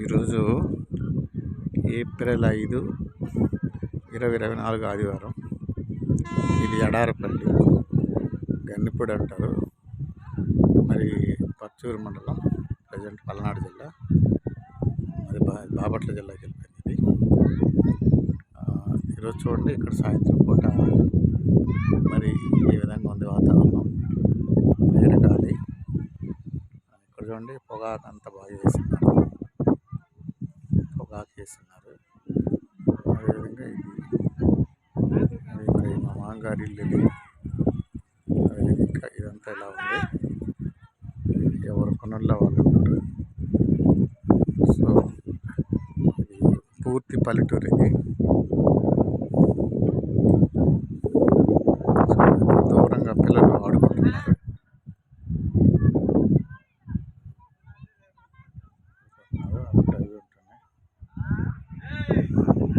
ఈరోజు ఏప్రిల్ ఐదు ఇరవై ఇరవై నాలుగు ఆదివారం. ఇది ఎడారపల్లి గన్నిపూడి అంటారు. మరి పర్చూరు మండలం ప్రజెంట్ పల్నాడు జిల్లా. అది బా బాపట్ల జిల్లాకి వెళ్ళిపోయింది ఇది. ఈరోజు చూడండి ఇక్కడ సాయంత్రం పూట మరి ఈ విధంగా ఉంది వాతావరణం. వేరే గాలి. ఇక్కడ చూడండి పొగాకు అంతా బాగా వేస్తున్నారు. చేస్తున్నారు. అదేవిధంగా ఇది అది మా మామగారి ఇల్లు ఇంకా ఇదంతా ఇలా ఉంది? ఎవరు కొనల్లో వాళ్ళు ఉన్నారు సో ఇది పూర్తి పల్లెటూరు ఇది. దూరంగా పిల్లలు